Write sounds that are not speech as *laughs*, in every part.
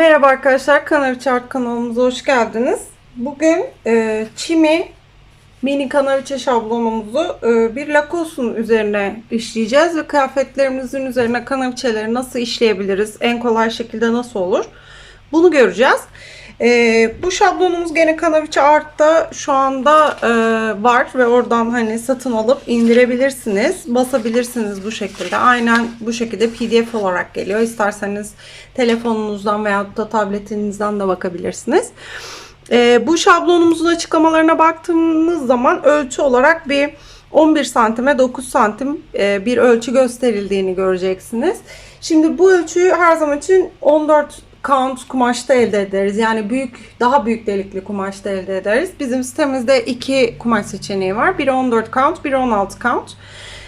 Merhaba arkadaşlar, Kanavi Chart kanalımıza hoş geldiniz. Bugün e, çimi mini kanaviçe şablonumuzu e, bir Lacoste'un üzerine işleyeceğiz ve kıyafetlerimizin üzerine kanaviçeleri nasıl işleyebiliriz, en kolay şekilde nasıl olur bunu göreceğiz. E, bu şablonumuz gene Kanaviçe Art'ta şu anda e, var ve oradan hani satın alıp indirebilirsiniz. Basabilirsiniz bu şekilde. Aynen bu şekilde PDF olarak geliyor. İsterseniz telefonunuzdan veya da tabletinizden de bakabilirsiniz. E, bu şablonumuzun açıklamalarına baktığınız zaman ölçü olarak bir 11 santime 9 santim e, bir ölçü gösterildiğini göreceksiniz. Şimdi bu ölçüyü her zaman için 14 count kumaşta elde ederiz. Yani büyük, daha büyük delikli kumaşta elde ederiz. Bizim sitemizde iki kumaş seçeneği var. Biri 14 count, biri 16 count.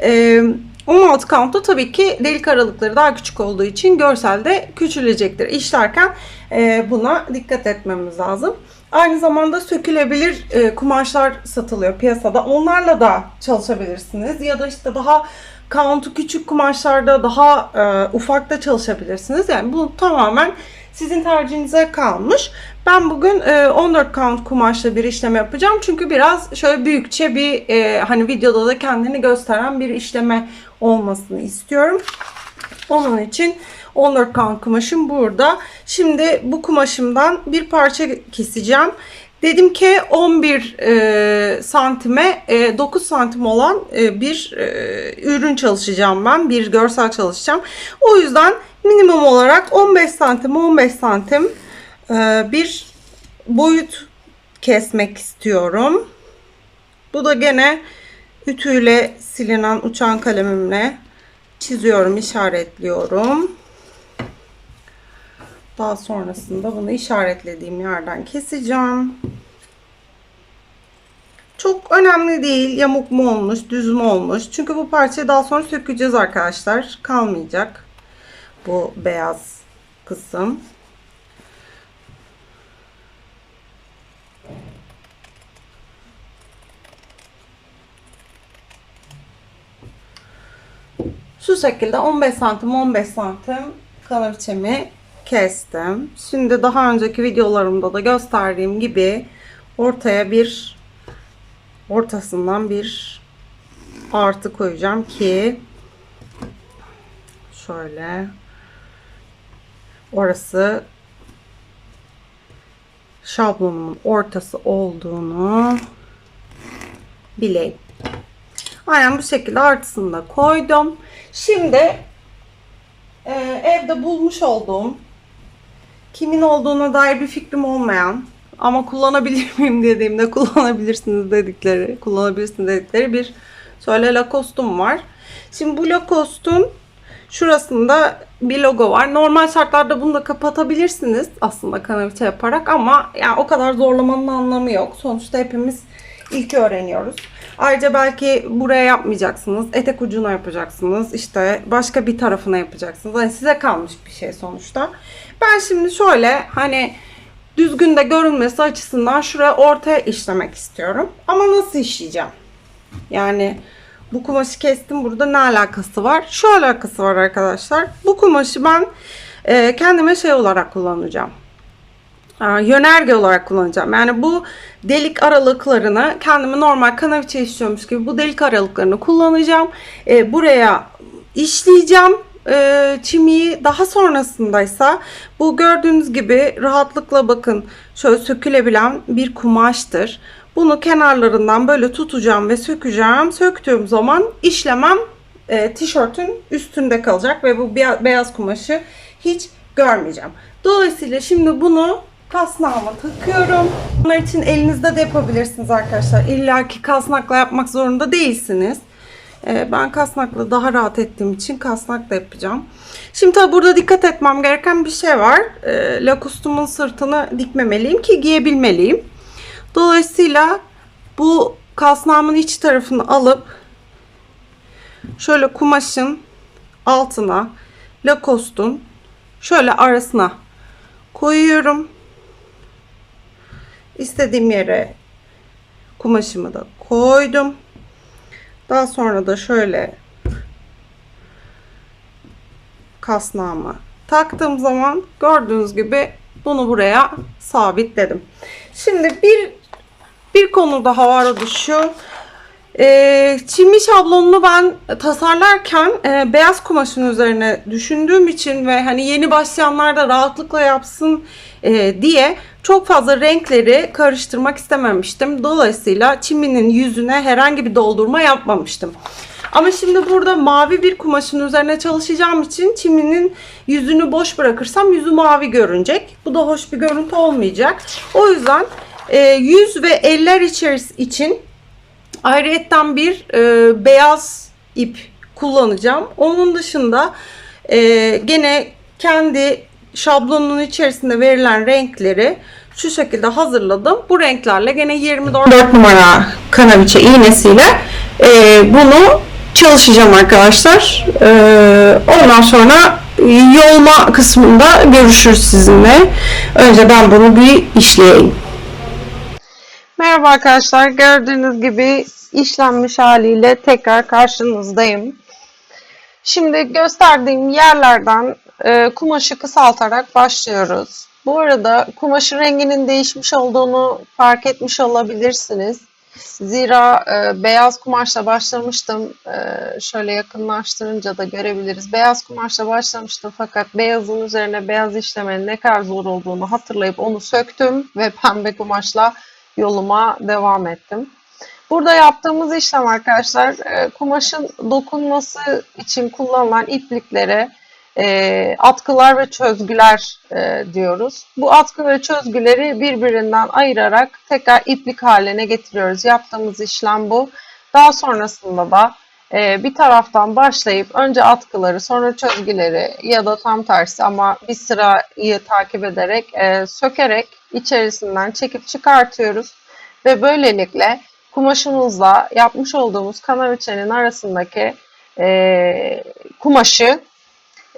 Ee, 16 count'ta tabii ki delik aralıkları daha küçük olduğu için görselde küçülecektir. İşlerken e, buna dikkat etmemiz lazım. Aynı zamanda sökülebilir e, kumaşlar satılıyor piyasada. Onlarla da çalışabilirsiniz. Ya da işte daha count'u küçük kumaşlarda daha e, ufakta çalışabilirsiniz. Yani bu tamamen sizin tercihinize kalmış. Ben bugün e, 14 count kumaşla bir işlem yapacağım. Çünkü biraz şöyle büyükçe bir e, hani videoda da kendini gösteren bir işleme olmasını istiyorum. Onun için 14 count kumaşım burada. Şimdi bu kumaşımdan bir parça keseceğim. Dedim ki 11 e, santime e, 9 santim olan e, bir e, ürün çalışacağım ben. Bir görsel çalışacağım. O yüzden minimum olarak 15 santim 15 santim e, bir boyut kesmek istiyorum. Bu da gene ütüyle silinen uçan kalemimle çiziyorum, işaretliyorum. Daha sonrasında bunu işaretlediğim yerden keseceğim. Çok önemli değil yamuk mu olmuş, düz mü olmuş. Çünkü bu parçayı daha sonra sökeceğiz arkadaşlar. Kalmayacak bu beyaz kısım. Şu şekilde 15 santim 15 santim kanaviçemi kestim. Şimdi daha önceki videolarımda da gösterdiğim gibi ortaya bir ortasından bir artı koyacağım ki şöyle orası şablonumun ortası olduğunu bileyim. Aynen bu şekilde artısını da koydum. Şimdi e, evde bulmuş olduğum kimin olduğuna dair bir fikrim olmayan ama kullanabilir *laughs* miyim dediğimde kullanabilirsiniz dedikleri, kullanabilirsiniz dedikleri bir şöyle Lacoste'um var. Şimdi bu Lacoste'un şurasında bir logo var. Normal şartlarda bunu da kapatabilirsiniz aslında kanaviçe yaparak ama yani o kadar zorlamanın anlamı yok. Sonuçta hepimiz ilk öğreniyoruz. Ayrıca belki buraya yapmayacaksınız. Etek ucuna yapacaksınız. işte başka bir tarafına yapacaksınız. Hani size kalmış bir şey sonuçta. Ben şimdi şöyle hani düzgün de görünmesi açısından şuraya ortaya işlemek istiyorum. Ama nasıl işleyeceğim? Yani bu kumaşı kestim burada ne alakası var? Şu alakası var arkadaşlar. Bu kumaşı ben e, kendime şey olarak kullanacağım. E, yönerge olarak kullanacağım. Yani bu delik aralıklarını kendime normal kanaviçe işliyormuş gibi bu delik aralıklarını kullanacağım. E, buraya işleyeceğim e, çimiyi daha sonrasındaysa bu gördüğünüz gibi rahatlıkla bakın şöyle sökülebilen bir kumaştır. Bunu kenarlarından böyle tutacağım ve sökeceğim. Söktüğüm zaman işlemem e, tişörtün üstünde kalacak ve bu beyaz kumaşı hiç görmeyeceğim. Dolayısıyla şimdi bunu kasnağıma takıyorum. Bunlar için elinizde de yapabilirsiniz arkadaşlar. İlla ki kasnakla yapmak zorunda değilsiniz. Ee, ben kasnakla daha rahat ettiğim için kasnakla yapacağım. Şimdi tabi burada dikkat etmem gereken bir şey var. Ee, Lacoste'umun sırtını dikmemeliyim ki giyebilmeliyim. Dolayısıyla bu kasnağımın iç tarafını alıp şöyle kumaşın altına Lacoste'un şöyle arasına koyuyorum. İstediğim yere kumaşımı da koydum. Daha sonra da şöyle kasnağımı taktığım zaman gördüğünüz gibi bunu buraya sabitledim. Şimdi bir bir konu daha var o da şu. Ee, çimi şablonunu ben tasarlarken e, beyaz kumaşın üzerine düşündüğüm için ve hani yeni başlayanlar da rahatlıkla yapsın e, diye çok fazla renkleri karıştırmak istememiştim. Dolayısıyla çiminin yüzüne herhangi bir doldurma yapmamıştım. Ama şimdi burada mavi bir kumaşın üzerine çalışacağım için çiminin yüzünü boş bırakırsam yüzü mavi görünecek. Bu da hoş bir görüntü olmayacak. O yüzden e, yüz ve eller için ayrıyetten bir e, beyaz ip kullanacağım. Onun dışında e, gene kendi şablonun içerisinde verilen renkleri şu şekilde hazırladım. Bu renklerle gene 24 numara kanaviçe iğnesiyle e, bunu çalışacağım arkadaşlar. E, ondan sonra yolma kısmında görüşürüz sizinle. Önce ben bunu bir işleyeyim. Merhaba arkadaşlar. Gördüğünüz gibi işlenmiş haliyle tekrar karşınızdayım. Şimdi gösterdiğim yerlerden e, kumaşı kısaltarak başlıyoruz. Bu arada kumaşın renginin değişmiş olduğunu fark etmiş olabilirsiniz. Zira e, beyaz kumaşla başlamıştım. E, şöyle yakınlaştırınca da görebiliriz. Beyaz kumaşla başlamıştım fakat beyazın üzerine beyaz işlemenin ne kadar zor olduğunu hatırlayıp onu söktüm ve pembe kumaşla yoluma devam ettim. Burada yaptığımız işlem arkadaşlar e, kumaşın dokunması için kullanılan ipliklere e, atkılar ve çözgüler e, diyoruz. Bu atkı ve çözgüleri birbirinden ayırarak tekrar iplik haline getiriyoruz. Yaptığımız işlem bu. Daha sonrasında da bir taraftan başlayıp önce atkıları sonra çözgüleri ya da tam tersi ama bir sırayı takip ederek sökerek içerisinden çekip çıkartıyoruz. Ve böylelikle kumaşımızla yapmış olduğumuz kanaviçenin arasındaki e, kumaşı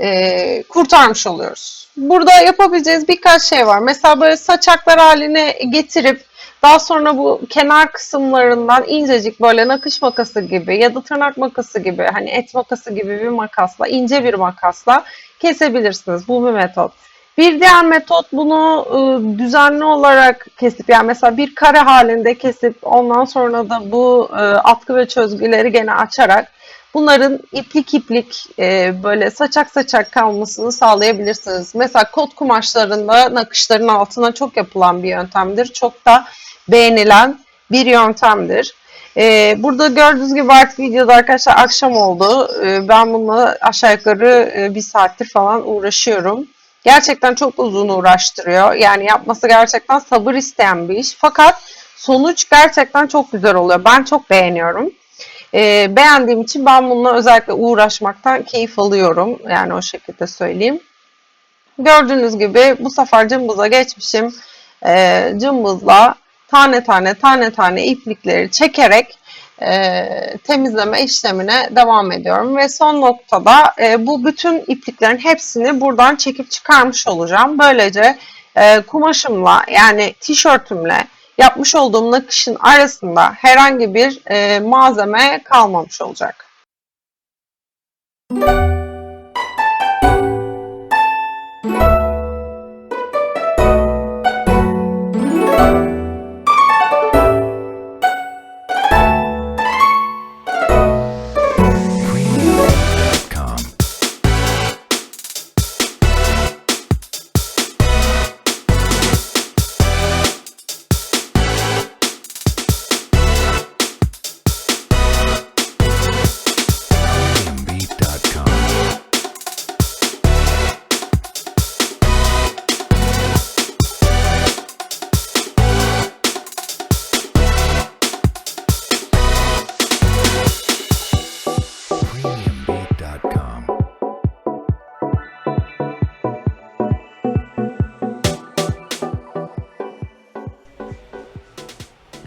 e, kurtarmış oluyoruz. Burada yapabileceğiz birkaç şey var. Mesela böyle saçaklar haline getirip daha sonra bu kenar kısımlarından incecik böyle nakış makası gibi ya da tırnak makası gibi hani et makası gibi bir makasla ince bir makasla kesebilirsiniz. Bu bir metot. Bir diğer metot bunu e, düzenli olarak kesip yani mesela bir kare halinde kesip ondan sonra da bu e, atkı ve çözgüleri gene açarak bunların iplik iplik e, böyle saçak saçak kalmasını sağlayabilirsiniz. Mesela kot kumaşlarında nakışların altına çok yapılan bir yöntemdir. Çok da beğenilen bir yöntemdir. Ee, burada gördüğünüz gibi artık videoda arkadaşlar akşam oldu. Ee, ben bununla aşağı yukarı e, bir saattir falan uğraşıyorum. Gerçekten çok uzun uğraştırıyor. Yani yapması gerçekten sabır isteyen bir iş. Fakat sonuç gerçekten çok güzel oluyor. Ben çok beğeniyorum. Ee, beğendiğim için ben bununla özellikle uğraşmaktan keyif alıyorum. Yani o şekilde söyleyeyim. Gördüğünüz gibi bu sefer cımbıza geçmişim. Ee, cımbızla tane tane tane tane iplikleri çekerek e, temizleme işlemine devam ediyorum. Ve son noktada e, bu bütün ipliklerin hepsini buradan çekip çıkarmış olacağım. Böylece e, kumaşımla yani tişörtümle yapmış olduğum nakışın arasında herhangi bir e, malzeme kalmamış olacak. Premium.com.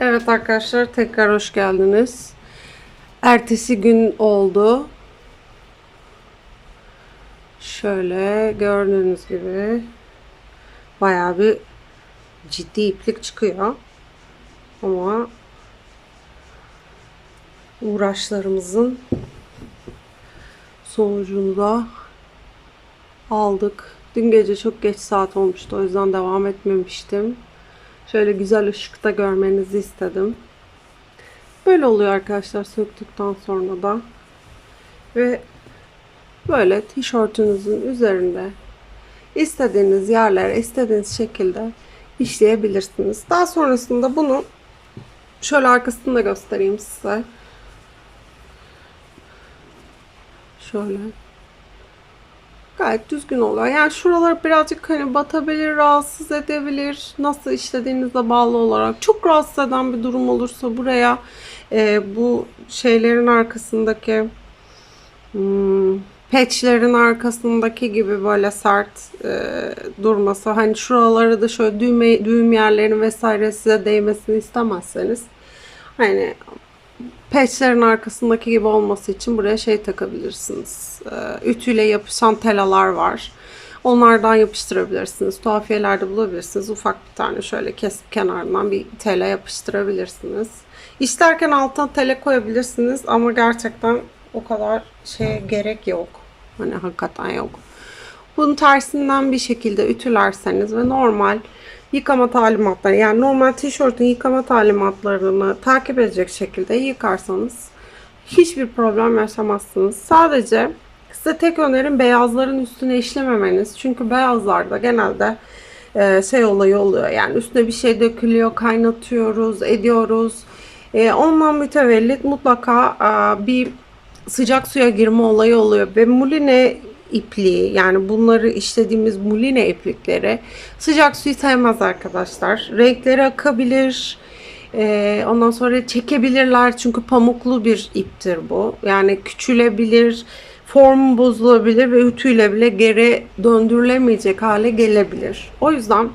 Evet arkadaşlar tekrar hoş geldiniz. Ertesi gün oldu. Şöyle gördüğünüz gibi bayağı bir ciddi iplik çıkıyor. Ama uğraşlarımızın sonucunu da aldık. Dün gece çok geç saat olmuştu. O yüzden devam etmemiştim. Şöyle güzel ışıkta görmenizi istedim. Böyle oluyor arkadaşlar söktükten sonra da. Ve böyle tişörtünüzün üzerinde istediğiniz yerlere istediğiniz şekilde işleyebilirsiniz. Daha sonrasında bunu şöyle arkasını da göstereyim size. Şöyle. Gayet düzgün oluyor. Yani şuralar birazcık hani batabilir, rahatsız edebilir. Nasıl işlediğinize bağlı olarak. Çok rahatsız eden bir durum olursa buraya e, bu şeylerin arkasındaki hmm, patchlerin arkasındaki gibi böyle sert e, durması. Hani şuraları da şöyle düğme, düğüm yerlerin vesaire size değmesini istemezseniz hani patchlerin arkasındaki gibi olması için buraya şey takabilirsiniz. Ee, Ütüyle yapışan telalar var. Onlardan yapıştırabilirsiniz. Tuhafiyelerde bulabilirsiniz. Ufak bir tane şöyle kesip kenarından bir tele yapıştırabilirsiniz. İsterken altına tele koyabilirsiniz ama gerçekten o kadar şeye gerek yok. Hani hakikaten yok. Bunun tersinden bir şekilde ütülerseniz ve normal yıkama talimatları yani normal tişörtün yıkama talimatlarını takip edecek şekilde yıkarsanız hiçbir problem yaşamazsınız. Sadece size tek önerim beyazların üstüne işlememeniz. Çünkü beyazlarda genelde e, şey olayı oluyor. Yani üstüne bir şey dökülüyor, kaynatıyoruz, ediyoruz. E, ondan mütevellit mutlaka bir sıcak suya girme olayı oluyor ve muline ipliği yani bunları işlediğimiz muline iplikleri sıcak suyu sevmez arkadaşlar. Renkleri akabilir. Ee, ondan sonra çekebilirler çünkü pamuklu bir iptir bu. Yani küçülebilir, formu bozulabilir ve ütüyle bile geri döndürülemeyecek hale gelebilir. O yüzden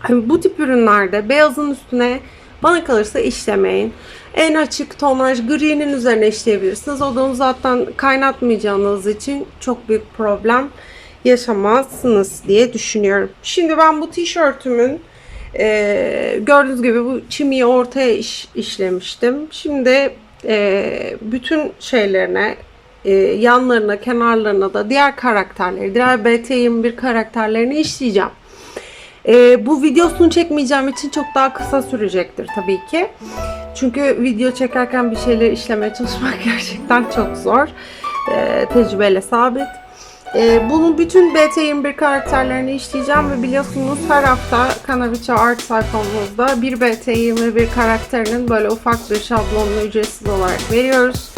Hani bu tip ürünlerde beyazın üstüne bana kalırsa işlemeyin. En açık tonaj gri'nin üzerine işleyebilirsiniz. O da onu zaten kaynatmayacağınız için çok büyük problem yaşamazsınız diye düşünüyorum. Şimdi ben bu tişörtümün e, gördüğünüz gibi bu çimiyi ortaya iş- işlemiştim. Şimdi e, bütün şeylerine e, yanlarına, kenarlarına da diğer karakterleri, diğer BT21 karakterlerini işleyeceğim. Ee, bu videosunu çekmeyeceğim için çok daha kısa sürecektir tabii ki. Çünkü video çekerken bir şeyleri işlemeye çalışmak *laughs* gerçekten çok zor. Ee, tecrübeyle sabit. Ee, bunun bütün BT21 karakterlerini işleyeceğim ve biliyorsunuz her hafta Kanaviça Art sayfamızda bir BT21 karakterinin böyle ufak bir şablonunu ücretsiz olarak veriyoruz.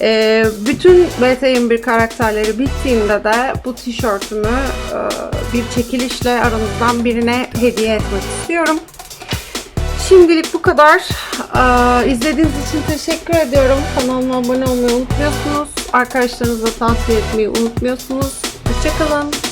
Ee, bütün BT21 karakterleri bittiğinde de bu tişörtümü e, bir çekilişle aranızdan birine hediye etmek istiyorum. Şimdilik bu kadar. Ee, izlediğiniz için teşekkür ediyorum. Kanalıma abone olmayı unutmuyorsunuz. Arkadaşlarınıza tavsiye etmeyi unutmuyorsunuz. Hoşçakalın.